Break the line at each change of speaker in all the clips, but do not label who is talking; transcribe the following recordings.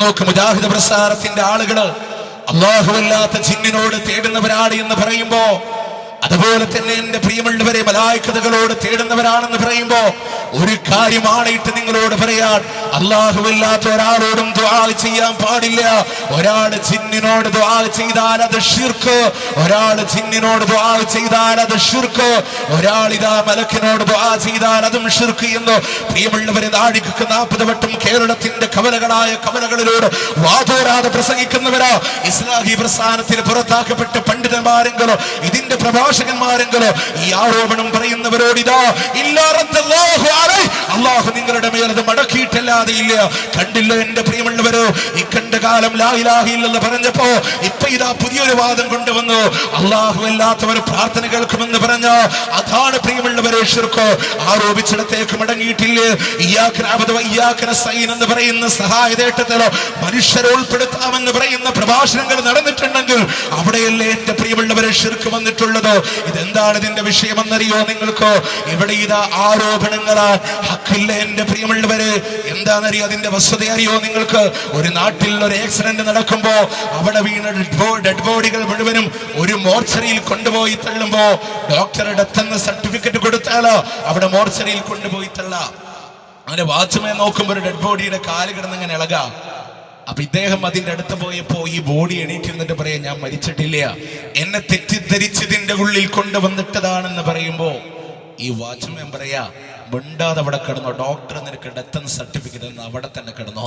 നോക്ക് മുജാഹിദ് പ്രസ്ഥാനത്തിന്റെ ആളുകൾ. അള്ളാഹുവല്ലാത്ത ജിന്നിനോട് തേടുന്നവരാണ് എന്ന് പറയുമ്പോ അതുപോലെ തന്നെ എന്റെ പ്രിയമുള്ളവരെ മലായിക്കതകളോട് തേടുന്നവരാണെന്ന് പറയുമ്പോ ഒരു കാര്യമാണ് ഇട്ട് നിങ്ങളോട് പറയാൻ അള്ളാഹുവില്ലാത്ത ഒരാളോടും ദ്വാ ചെയ്യാൻ പാടില്ല. ഒരാൾ ചിന്നിനോട് ദ്വാ ചെയ്താൽ അത് ഷിർക്ക് ഒരാൾ ചിന്നിനോട് ദ്വാ ചെയ്താൽ അത് ഷിർക്ക് ഒരാൾ ഇതാ മലക്കിനോട് ദ്വാ ചെയ്താൽ അതും ഷിർക്ക് എന്ന് പ്രിയമുള്ളവരെ നാഴികക്ക് നാൽപ്പത് വട്ടം കേരളത്തിന്റെ കവലകളായ കവലകളിലൂടെ വാതോരാതെ പ്രസംഗിക്കുന്നവരാ. ഇസ്ലാഹി പ്രസ്ഥാനത്തിൽ പുറത്താക്കപ്പെട്ട പണ്ഡിതന്മാരെങ്കിലോ ഇതിന്റെ പ്രഭാഷകന്മാരെങ്കിലോ ഈ ആരോപണം പറയുന്നവരോട് ഇതാ അള്ളാഹു നിങ്ങളുടെ മേലത് അത് ഇല്ല കണ്ടില്ല എന്റെ പ്രിയമുള്ളവരോ? ഈ കണ്ട കാലം ലാഹിലാഹില്ലെന്ന് പറഞ്ഞപ്പോ ഇപ്പൊ ഇതാ പുതിയൊരു വാദം കൊണ്ടുവന്നു. അള്ളാഹു അല്ലാത്തവർ പ്രാർത്ഥന കേൾക്കുമെന്ന് പറഞ്ഞ അതാണ് പ്രിയമുള്ളവരെ ഷിർക്കോ. ആരോപിച്ചിടത്തേക്ക് മടങ്ങിയിട്ടില്ലേ? എന്ന് പറയുന്ന സഹായതേട്ടത്തിലോ മനുഷ്യരെ ഉൾപ്പെടുത്താമെന്ന് പറയുന്ന പ്രഭാഷണങ്ങൾ നടന്നിട്ടുണ്ടെങ്കിൽ അവിടെയല്ലേ എന്റെ പ്രിയമുള്ളവരെ ഷിർക്ക് വന്നിട്ടുള്ളത്? ഇതെന്താണ് ഇതിന്റെ വിഷയമെന്നറിയോ നിങ്ങൾക്ക്? ഇവിടെ ഇതാ ആരോപണങ്ങളാൽ ഹക്കില്ല എന്റെ പ്രിയമുള്ളവരെ. എന്താണെന്നറിയോ അതിന്റെ വസ്തുത അറിയോ? നിങ്ങൾക്ക് ഒരു നാട്ടിൽ ഒരു ആക്സിഡന്റ് നടക്കുമ്പോ അവിടെ വീണ ഡെഡ് ബോഡികൾ മുഴുവനും ഒരു മോർച്ചറിയിൽ കൊണ്ടുപോയി തള്ളുമ്പോ ഡോക്ടർ ഡെത്ത് എന്ന സർട്ടിഫിക്കറ്റ് കൊടുത്താലോ? അവിടെ മോർച്ചറിയിൽ കൊണ്ടുപോയി തള്ളാം. അങ്ങനെ വാച്ച്മാൻ നോക്കുമ്പോൾ ഒരു ഡെഡ് ബോഡിയുടെ കാൽ കിടന്നങ്ങനെ ഇളകാം. അപ്പൊ ഇദ്ദേഹം അതിന്റെ അടുത്ത് പോയപ്പോ ഈ ബോഡി എണീറ്റിരുന്നിട്ട് പറയാ ഞാൻ മരിച്ചിട്ടില്ല. എന്നെ തെറ്റിദ്ധരിച്ചതിന്റെ ഉള്ളിൽ കൊണ്ടുവന്നിട്ടതാണെന്ന് പറയുമ്പോ ഈ വാച്ച് പറയാ മിണ്ടാതെ അവിടെ കിടന്നോ ഡോക്ടർ നിനക്ക് ഡെത്ത് സർട്ടിഫിക്കറ്റ് എന്ന് അവിടെ തന്നെ കിടന്നോ.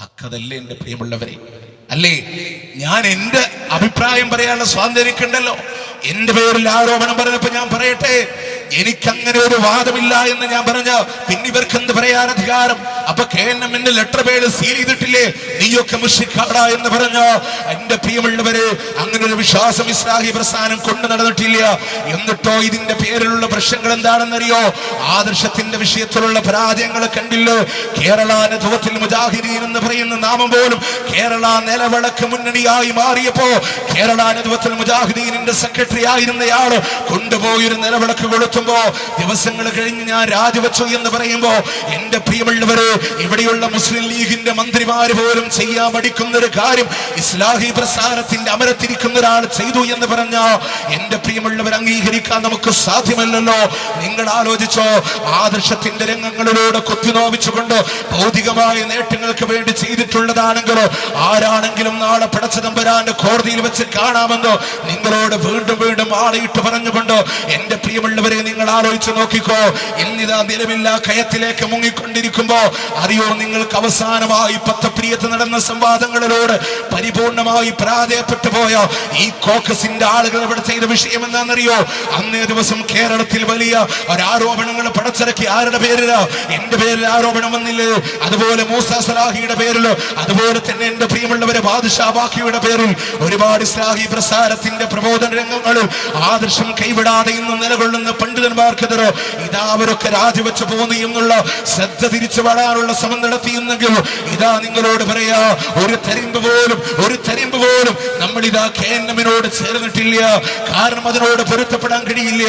ഹക്കതല്ലേ എന്റെ പ്രിയമുള്ളവരെ. അല്ലേ ഞാൻ എന്റെ അഭിപ്രായം പറയാനുള്ള സ്വാതന്ത്ര്യക്കുണ്ടല്ലോ എന്റെ പേരിൽ ആരോപണം പറഞ്ഞപ്പോ ഞാൻ പറയട്ടെ എനിക്കങ്ങനെ ഒരു വാദമില്ല എന്ന് ഞാൻ പറഞ്ഞ പിന്നെ ഇവർക്ക് എന്ത് പറയാൻ അധികാരം അപ്പൊ കെ എൻ എമ്മിന്റെ ലെറ്റർ പേര് സീൽ ചെയ്തിട്ടില്ലേ? നീയൊക്കെ മുഷിക്കാടാ എന്ന് പറഞ്ഞ? എന്റെ പ്രിയമുള്ളവരെ അങ്ങനെ ഒരു വിശ്വാസം ഇസ്ലാഹി പ്രസ്ഥാനം കൊണ്ടു നടന്നിട്ടില്ല. എന്നിട്ടോ ഇതിന്റെ പേരിലുള്ള പ്രശ്നങ്ങൾ എന്താണെന്നറിയോ? ആദർശത്തിന്റെ വിഷയത്തിലുള്ള പരാജയങ്ങൾ കണ്ടില്ല? കേരള അനുഭവത്തിൽ മുജാഹിദീൻ എന്ന് പറയുന്ന നാമം പോലും കേരള നിലവിളക്ക് മുന്നണിയായി മാറിയപ്പോ കേരള അനുഭവത്തിൽ മുജാഹിദീനിന്റെ സെക്രട്ടറി ആയിരുന്നയാൾ കൊണ്ടുപോയി ഒരു നിലവിളക്ക് കൊളുത്തുമ്പോ ദിവസങ്ങൾ കഴിഞ്ഞ് ഞാൻ രാജിവെച്ചു എന്ന് പറയുമ്പോ എന്റെ പ്രിയമുള്ളവര് ഇവിടെയുള്ള മുസ്ലിം ലീഗിന്റെ മന്ത്രിമാര് പോലും ചെയ്യാൻ പഠിക്കുന്ന ഒരു കാര്യം ഇസ്ലാഹി പ്രസ്ഥാനത്തിന്റെ അമരത്തിരിക്കുന്ന ഒരാൾ ചെയ്തു എന്ന് പറഞ്ഞ എന്റെ പ്രിയമുള്ളവർ അംഗീകരിക്കാൻ നമുക്ക് സാധ്യമല്ലല്ലോ. നിങ്ങൾ ആലോചിച്ചോ ആദർശത്തിന്റെ രംഗങ്ങളിലൂടെ കൊത്തിനോവിച്ചുകൊണ്ട് ഭൗതികമായ നേട്ടങ്ങൾക്ക് വേണ്ടി ചെയ്തിട്ടുള്ളതാണെങ്കിലോ ആരാണെങ്കിലും നാളെ പടച്ചതമ്പരാന്റെ കോടതിയിൽ വെച്ച് കാണാമെന്നോ നിങ്ങളോട് വീണ്ടും വീണ്ടും ആളയിട്ട് പറഞ്ഞുകൊണ്ട് എന്റെ പ്രിയമുള്ളവരെ നിങ്ങൾ ആലോചിച്ച് നോക്കിക്കോ ഇന്നിതാ നിലവില്ലാ കയത്തിലേക്ക് മുങ്ങിക്കൊണ്ടിരിക്കുമ്പോ അറിയോ നിങ്ങൾക്ക് അവസാനമായി പത്തപ്രിയത്ത് നടന്ന സംവാദങ്ങളിലൂടെ പരിപൂർണമായി പരാജയപ്പെട്ടു പോയ ഈ കോക്കസിന്റെ ആളുകൾ ഇവിടെ ചെയ്ത വിഷയം എന്താണെന്നറിയോ? അന്നേ ദിവസം കേരളത്തിൽ വലിയ ഒരാരോപണങ്ങൾ പടച്ചിറക്കി. ആരുടെ പേരിലോ? എന്റെ പേരിൽ ആരോപണം വന്നില്ലേ? അതുപോലെ മൂസ സലാഹിയുടെ പേരിലോ അതുപോലെ തന്നെ എന്റെ പ്രിയമുള്ളവരെ ബാദുഷാ ബാക്കിയുടെ പേരിൽ ഒരുപാട് ഇസ്ലാഹി പ്രസാരത്തിന്റെ പ്രബോധന രംഗങ്ങളിൽ ആദർശം കൈവിടാതെ ഇന്ന് നിലകൊള്ളുന്ന പണ്ഡിതന്മാർക്കെതിരെ ഇതാ അവരൊക്കെ രാജിവെച്ചു പോകുന്നു എന്നുള്ള ശ്രദ്ധ തിരിച്ചു വളരാനുള്ള ശ്രമം നടത്തിയെന്നെങ്കിൽ ഇതാ നിങ്ങളോട് ഒരു തരിമ്പ് പോലും ഒരു തരിമ്പ് പോലും നമ്മൾ ഇതാ കേന്നമിനോട് ചേർന്നിട്ടില്ല കാരണം അതിനോട് പൊരുത്തപ്പെടാൻ കഴിയില്ല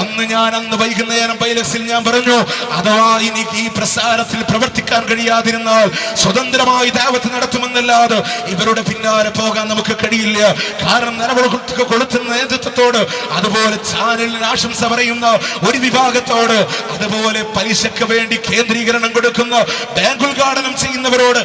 അന്ന് ഞാൻ അന്ന് വൈകുന്നേരം പൈലസിൽ ഞാൻ പറഞ്ഞു അഥവാ എനിക്ക് ഈ പ്രസാരത്തിൽ പ്രവർത്തിക്കാൻ കഴിയാതിരുന്നാൽ സ്വതന്ത്രമായി ദാവത്ത് നടത്തുമെന്നല്ലാതെ ഇവരുടെ പിന്നാലെ പോകാൻ നമുക്ക് കഴിയില്ല കാരണം നിലവിളക്ക് കൊളുത്തുന്ന നേതൃത്വത്തോട് അതുപോലെ ചാനലിന് ആശംസ പറയുന്ന ഒരു വിഭാഗത്തോട് അതുപോലെ പലിശക്ക് വേണ്ടി കേന്ദ്രീകരണം കൊടുക്കുന്ന ബാങ്ക് ഉദ്ഘാടനം ചെയ്യുന്നവരോട്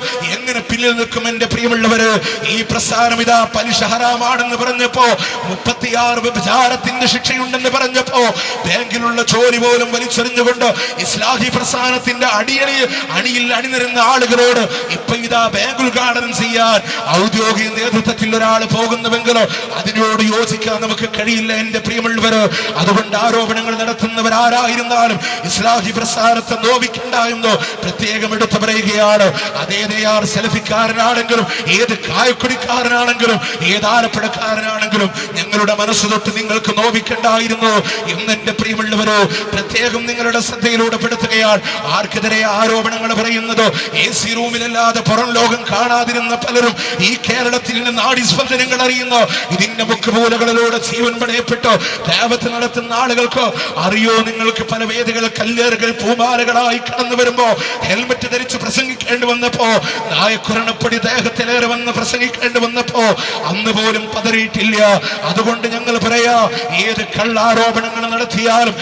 പിന്നിൽ നിൽക്കും എന്റെ പ്രിയമുള്ളവര്. ഈ പ്രസ്ഥാനം ഇതാ പലിശ ഹറാമാണെന്ന് പറഞ്ഞപ്പോ മുപ്പത്തിയാറ് വിഭചാരത്തിന്റെ ശിക്ഷയുണ്ടെന്ന് പറഞ്ഞപ്പോ ബാങ്കിലുള്ള ജോലി പോലും വലിച്ചെറിഞ്ഞുകൊണ്ട് ഇസ്ലാഹി പ്രസ്ഥാനത്തിന്റെ അടിയണി അണിയിൽ അണിനിരുന്ന ആളുകളോട് ഇപ്പൊ ഇതാ ബാങ്ക് ഉദ്ഘാടനം ചെയ്യാൻ ഔദ്യോഗിക നേതൃത്വത്തിൽ ഒരാൾ പോകുന്നുവെങ്കിലോ അതിനോട് യോജിക്കാൻ നമുക്ക് കഴിയില്ല എന്റെ പ്രിയമുള്ളവര്. അതുകൊണ്ട് ആരോപണങ്ങൾ നടത്തുന്നവർ ആരായിരുന്നാലും ഇസ്ലാഹി പ്രസ്ഥാനത്തെ നോവിക്കണ്ട എന്നോ പ്രത്യേകം എടുത്തു പറയുകയാണ് അതേതേയാർ സെൽഫിക്കാരനാണെങ്കിലും ഏത് കായക്കുടിക്കാരനാണെങ്കിലും ഏത് ആലപ്പുഴക്കാരനാണെങ്കിലും ഞങ്ങളുടെ മനസ്സ് തൊട്ട് നിങ്ങൾക്ക് നോവിക്കണ്ടായിരുന്നു. എന്നെന്റെ പ്രിയമുള്ളവരോ പ്രത്യേകം നിങ്ങളുടെ ശ്രദ്ധയിലൂടെ പെടുത്തുകയാണ്. ആർക്കെതിരെ ആരോപണങ്ങൾ പറയുന്നത് എ സി റൂമിലല്ലാതെ പുറം ലോകം കാണാതിരുന്ന പലരും ഈ കേരളത്തിൽ നിന്ന് നാടിസ്പന്ദനങ്ങൾ അറിയുന്നു ഇതിന്റെ മുഖമൂലകളിലൂടെ ജീവൻ പണയപ്പെട്ടോ ദേവത്ത് നടത്തുന്ന ആളുകൾക്കോ അറിയോ നിങ്ങൾക്ക് പല വേദികൾ കല്ലേറുകൾ പൂമാലകളായി കടന്നു വരുമ്പോ ഹെൽമറ്റ് ധരിച്ച് പ്രസംഗിക്കേണ്ടി വന്നപ്പോ നായക്കുരണപ്പടി ദേഹത്തിലേറെ വന്ന് പ്രസംഗിക്കേണ്ടി വന്നപ്പോ അന്ന് പോലും പതറിയിട്ടില്ല. അതുകൊണ്ട് ഞങ്ങൾ പറയാ ഏത് കള്ളാരോപണങ്ങൾ നടത്തിയാലും.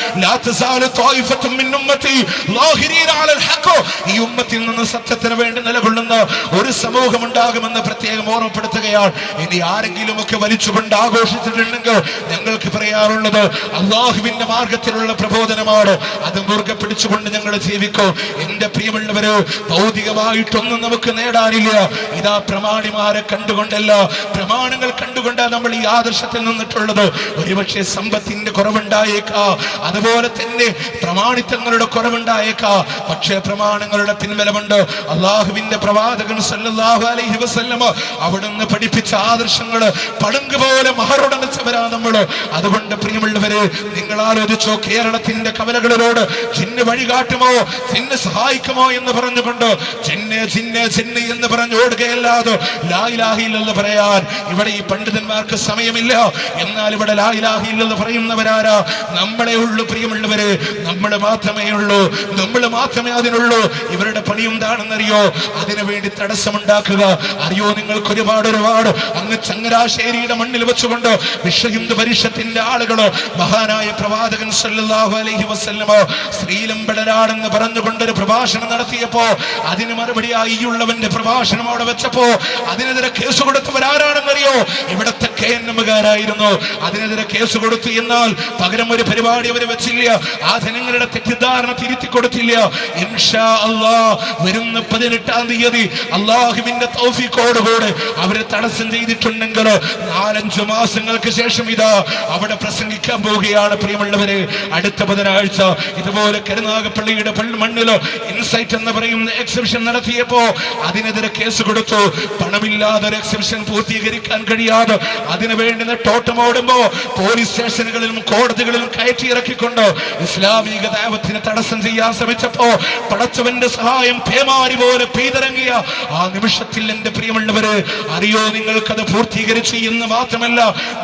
ഈ ഉമ്മത്തിൽ നിന്ന് സത്യത്തിന് വേണ്ടി നിലകൊള്ളുന്ന ഒരു സമൂഹം ഉണ്ടാകുമെന്ന് പ്രത്യേകം ഓർമ്മപ്പെടുത്തുകയാണ്. ഇനി ആരെങ്കിലും ഒക്കെ വലിച്ചുകൊണ്ട് ആഘോഷിച്ചിട്ടുണ്ടെങ്കിൽ ഞങ്ങൾക്ക് പറയാറുള്ളത് അള്ളാഹുവിന്റെ മാർഗത്തിലുള്ള പ്രബോധനമാണ്. അത് മുറുകെ പിടിച്ചുകൊണ്ട് ഞങ്ങൾ ജീവിക്കും. എന്റെ പ്രിയമുള്ളവര് ഭൗതികമായിട്ടൊന്നും നമുക്ക് നേടാനില്ല. ഇതാ പ്രമാണിമാരെ കണ്ടുകൊണ്ടല്ല. പ്രമാണങ്ങൾ കണ്ടുകൊണ്ടാണ് നമ്മൾ ഈ ആദർശത്തിൽ നിന്നിട്ടുള്ളത്. ഒരുപക്ഷെ സമ്പത്തിന്റെ കുറവുണ്ടായേക്കാ. അതുപോലെ തന്നെ പ്രമാണിത്തങ്ങളുടെ കുറവുണ്ടായേക്കാ. പക്ഷേ പ്രമാണങ്ങളുടെ പിൻബലമുണ്ട്. അള്ളാഹുവിന്റെ പ്രവാചകൻ സല്ലല്ലാഹു അലൈഹി വസല്ലമ അവിടുന്ന് പഠിപ്പിച്ച ആദർശങ്ങൾ പടങ്ക് പോലെ മഹറുടനച്ചവരാ നമ്മൾ. അതുകൊണ്ട് പ്രിയമുള്ളവരെ നിങ്ങൾ ആലോചിച്ചോ കേരളത്തിന്റെ കവലകളിലോട് ചിന്ന വഴികാട്ടുമോ ചിന്ന സഹായിക്കുമോ എന്ന് പറഞ്ഞുകൊണ്ട് ചിന്നെ ചിന്നെ ചിന്നെ എന്ന് പറഞ്ഞു ഓടുകയല്ലാതെ ലായിലാഹില്ലെന്ന് പറയാൻ. ഇവിടെ ഈ പണ്ഡിതന്മാർക്ക് സമയമില്ല. എന്നാൽ ഇവിടെ ലായിലാഹില്ലെന്ന് പറയുന്നവരാരാ? നമ്മളെ ഉള്ളു പ്രിയമുള്ളവര് നമ്മൾ മാത്രമേ ഉള്ളൂ. നമ്മൾ മാത്രമേ അതിനുള്ളൂ. ഇവരുടെ പണി എന്താണെന്നറിയോ? അതിനു വേണ്ടി തടസ്സമുണ്ടാക്കുക. അറിയോ നിങ്ങൾക്ക് ഒരുപാട് ഒരുപാട്? അങ്ങ് ചങ്ങരാശേരിയുടെ മണ്ണിൽ വെച്ചുകൊണ്ടോ വിശ്വഹിന്ദു പരിഷത്തിന്റെ ആളുകളോ മഹാനായ പ്രവാചകൻ സല്ലല്ലാഹു അലൈഹി വസല്ലമ സ്ത്രീലമ്പടനാടെന്ന് പറഞ്ഞുകൊണ്ടൊരു പ്രഭാഷണം നടത്തിയപ്പോ അതിന് മറുപടിയായി ഉള്ളവന്റെ പ്രഭാഷണം അവിടെ വെച്ചപ്പോ അതിനെതിരെ കേസ് കൊടുത്തവരാരാണെന്നറിയോ ഇവിടത്തെ കെ എൻ എമ്മുകാരായിരുന്നു. അതിനെതിരെ കേസ് കൊടുത്തു എന്നാൽ പകരം ഒരു പരിപാടി അവർ വെച്ചില്ല. ആ ജനങ്ങളുടെ തെറ്റിദ്ധാരണ തിരുത്തി കൊടുത്തില്ല. ഇൻഷാ അള്ളാ വരുന്ന പതിനെട്ടാം തീയതി അള്ളാഹുവിന്റെ തൗഫീഖോടുകൂടെ അവരെ തടസ്സം ചെയ്തിട്ടുണ്ടെങ്കിൽ നാലഞ്ചു മാസങ്ങൾക്ക് ശേഷം ഇതാ അവിടെ പ്രസംഗിക്കാൻ പോവുകയാണ്. പ്രിയമുള്ളവരെ അടുത്ത ബുധനാഴ്ച ഇതുപോലെ കരുനാഗപ്പള്ളിയുടെ മണ്ണിൽ ഇൻസൈറ്റ് എന്ന് പറയുന്ന എക്സിബിഷൻ നടത്തിയപ്പോ അതിനെതിരെ കേസ് കൊടുത്തു. പണമില്ലാതെ ഒരു എക്സിബിഷൻ പൂർത്തീകരിക്കാൻ കഴിയാതെ അതിനു വേണ്ടി നെട്ടോട്ടമോടുമ്പോ പോലീസ് സ്റ്റേഷനുകളിലും കോടതികളിലും കയറ്റി ഇറക്കിക്കൊണ്ട് ഇസ്ലാമിക ദൈവത്തിന് തടസ്സം ചെയ്യാൻ ശ്രമിച്ചപ്പോ പടച്ചവന്റെ സഹായം പേമാരി പോലെ പെയ്തിറങ്ങിയ ആ നിമിഷത്തിൽ എന്റെ പ്രിയമുള്ളവര് അറിയോ നിങ്ങൾക്കത് പൂർത്തീകരിച്ചു എന്ന് മാത്രമല്ല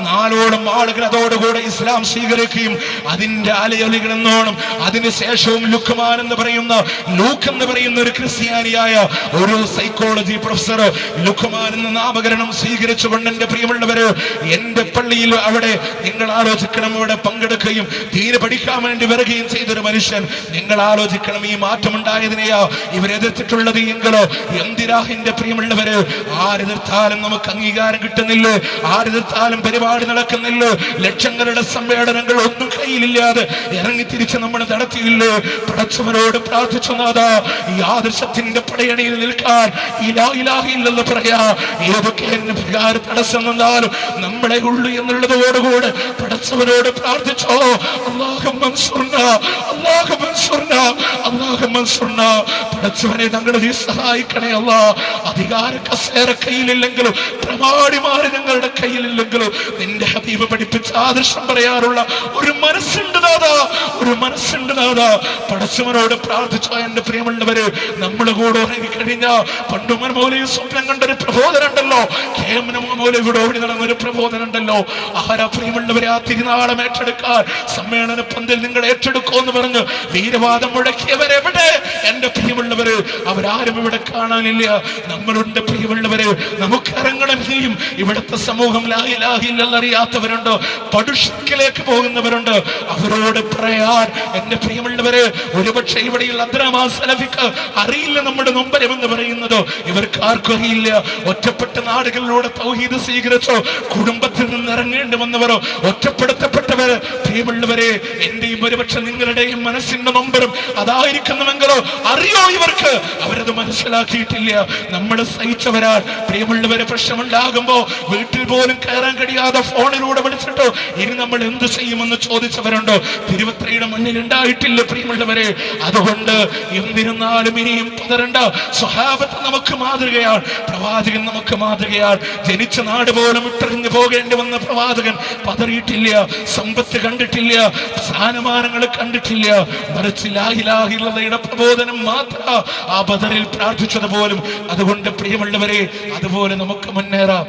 നാലോളം ആളുകൾ അതോടുകൂടെ ഇസ്ലാം സ്വീകരിക്കുകയും അതിന്റെ അലയൊലികൾ എന്നോണം അതിനുശേഷവും ലുക്കുമാൻ എന്ന് പറയുന്ന ലൂക്ക് എന്ന് പറയുന്ന ഒരു ക്രിസ്ത്യാനിയായ ഒരു സൈക്കോളജി പ്രൊഫസർ ലുഖുമാൻ എന്ന നാമകരണം സ്വീകരിച്ചുകൊണ്ട് എന്റെ പ്രിയമുള്ളവര് എന്റെ പള്ളിയിൽ അവിടെ നിങ്ങൾ ആലോചിക്കണം അവിടെ പങ്കെടുക്കുകയും തീരെ പഠിക്കാൻ വേണ്ടി വരികയും ചെയ്തൊരു മനുഷ്യൻ. നിങ്ങൾ ആലോചിക്കണം ഈ മാറ്റമുണ്ടായതിനെയാ ഇവരെതിർത്തിട്ടുള്ളത് എങ്കിലോ എന്തിനാ എന്റെ പ്രിയമുള്ളവര് ആരെതിർത്താലും നമുക്ക് അംഗീകാരം കിട്ടുന്നില്ല ആരെതിർത്താലും പരിപാടി നടക്കുന്നില്ല ലക്ഷങ്ങളുടെ സമ്മേളനങ്ങൾ ഒന്നും കയ്യിലില്ലാതെ ഇറങ്ങി തിരിച്ച് നമ്മൾ നടത്തിയില്ലേ? പടച്ചവനോട് പ്രാർത്ഥിച്ചു നാഥ ഈ ആദർശത്തിന്റെ പടയണിയിൽ നിൽക്കാൻ പറയാ തടസ്സം നമ്മളെ ഉള്ളു എന്നുള്ളതോടുകൂടെ സഹായിക്കണേ അധികാര കസേര കയ്യിലില്ലെങ്കിലും പ്രമാണിമാര് ഞങ്ങളുടെ കയ്യിലില്ലെങ്കിലും നിന്റെ ഹബീബ് പഠിപ്പിച്ച ആദർശം പറയാറുള്ള ഒരു മനസ്സുണ്ട് നാഥാ ഒരു മനസ്സുണ്ട് നാഥാ. പടച്ചവനോട് പ്രാർത്ഥിച്ച എന്റെ പ്രിയമുള്ളവര് നമ്മൾ കൂടെ ഉറങ്ങി കഴിഞ്ഞ പണ്ടുമൻ മൗലയും സ്വപ്നം കണ്ടൊരു പ്രബോധനം ഉണ്ടല്ലോ കേമന മൗല ഇവിടെ ഓടി നടന്ന ഒരു പ്രബോധനം ഉണ്ടല്ലോ ആരാ പ്രിയമുള്ളവരെ ആ തിരുനാളം ഏറ്റെടുക്കാൻ സമ്മേളന പന്തിൽ നിങ്ങൾ ഏറ്റെടുക്കോ എന്ന് പറഞ്ഞ് വീരവാദം മുഴക്കിയവരെവിടെ എന്റെ പ്രിയമുള്ളവര് അവരാരും ഇവിടെ കാണാനില്ല. നമ്മളുടെ പ്രിയമുള്ളവര് നമുക്ക് ഇറങ്ങണം ചെയ്യും ഇവിടുത്തെ സമൂഹം ലാഹിലാഹില്ലെന്നറിയാത്തവരുണ്ട് പടുഷ്കിലേക്ക് പോകുന്നവരുണ്ട്. അവരോട് പറയാൻ എന്റെ പ്രിയമുള്ളവര് ഒരുപക്ഷെ ഇവിടെയുള്ള അദ്രമാസ് സലഫിക്ക് അറിയില്ല നമ്മുടെ നൊമ്പരം എന്ന് പറയുന്നത്. ഇവർക്ക് ആർക്കും അറിയില്ല. ഒറ്റപ്പെട്ട നാടുകളിലൂടെ തൗഹീദ് സ്വീകരിച്ചോ കുടുംബത്തിൽ നിന്ന് ഇറങ്ങേണ്ടി വന്നവരോ ഒറ്റപ്പെടുത്തപ്പെട്ടവര് പ്രിയമുള്ളവരെ എന്റെയും ഒരുപക്ഷെ നിങ്ങളുടെയും മനസ്സിന്റെ നൊമ്പരം അതായിരിക്കുന്നുവെങ്കിലോ അറിയോ ഇവർക്ക്? അവരത് മനസ്സിലാക്കിയിട്ടില്ല. നമ്മൾ സഹിച്ചവരാൾ പ്രിയമുള്ളവരെ പ്രശ്നമുണ്ടാകുമ്പോ വീട്ടിൽ പോലും കയറാൻ കഴിയാതെ ഫോണിലൂടെ വിളിച്ചിട്ടോ ഇനി നമ്മൾ എന്ത് ചെയ്യുമെന്ന് ചോദിച്ചവരുണ്ടോ? തിരുവത്രയുടെ മണ്ണിൽ ഉണ്ടായിട്ടില്ല പ്രിയമുള്ളവരെ. അതുകൊണ്ട് എന്നിരുന്നാലും ഇനിയും പതരണ്ട സ്വഭാവത്ത് നമുക്ക് മാതൃകയാണ്. പ്രവാചകൻ നമുക്ക് മാതൃകയാണ്. ജനിച്ച നാട് പോലും ഇട്ടറിഞ്ഞു പോകേണ്ടി വന്ന പ്രവാചകൻ പതറിയിട്ടില്ല. സമ്പത്ത് കണ്ടിട്ടില്ല സ്ഥാനമാനങ്ങൾ കണ്ടിട്ടില്ല. മറിച്ച് ലാഹിലാഹിലതയുടെ പ്രബോധനം മാത്ര ആ ബദറിൽ പ്രാർത്ഥിച്ചത് പോലും അതുകൊണ്ട് പ്രിയമുള്ളവരെ അതുപോലെ നമുക്ക് മുന്നേറാം.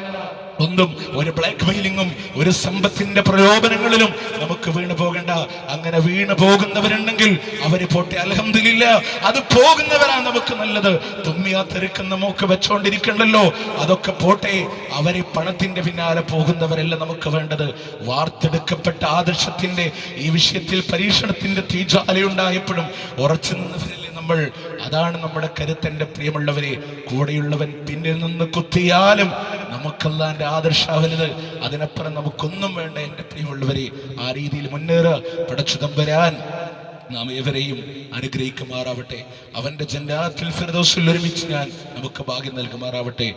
ഒന്നും ഒരു ബ്ലാക്ക് മെയിലിങ്ങും ഒരു സമ്പത്തിന്റെ പ്രലോഭനങ്ങളിലും നമുക്ക് വീണു പോകണ്ട. അങ്ങനെ വീണു പോകുന്നവരുണ്ടെങ്കിൽ അവർ പോട്ടെ അലഹമില്ല അത് പോകുന്നവരാ നമുക്ക് നല്ലത്. തുമ്മിയാ തെരുക്കുന്ന മൂക്ക് വെച്ചോണ്ടിരിക്കണ്ടല്ലോ. അതൊക്കെ പോട്ടെ അവരെ പണത്തിന്റെ പിന്നാലെ പോകുന്നവരല്ല നമുക്ക് വേണ്ടത്. വാർത്തെടുക്കപ്പെട്ട ആദർശത്തിന്റെ ഈ വിഷയത്തിൽ പരീക്ഷണത്തിന്റെ തീജാലയുണ്ടായപ്പോഴും ഉറച്ചു നിന്നവരല്ലേ നമ്മൾ? അതാണ് നമ്മുടെ കരുത്തന്റെ പ്രിയമുള്ളവരെ. കൂടെയുള്ളവൻ പിന്നിൽ നിന്ന് കുത്തിയാലും നമുക്കല്ലാന്റെ ആദർശാവലത്. അതിനപ്പുറം നമുക്കൊന്നും വേണ്ട എന്റെ പ്രിയമുള്ളവരെ ആ രീതിയിൽ മുന്നേറുക പടച്ചുതം വരാൻ നാം ഏവരെയും അനുഗ്രഹിക്കുമാറാവട്ടെ. അവന്റെ ജന്നാത്തിൽ ഫിർദൗസിൽ ഒരുമിച്ച് ഞാൻ നമുക്ക് ഭാഗ്യം നൽകുമാറാവട്ടെ.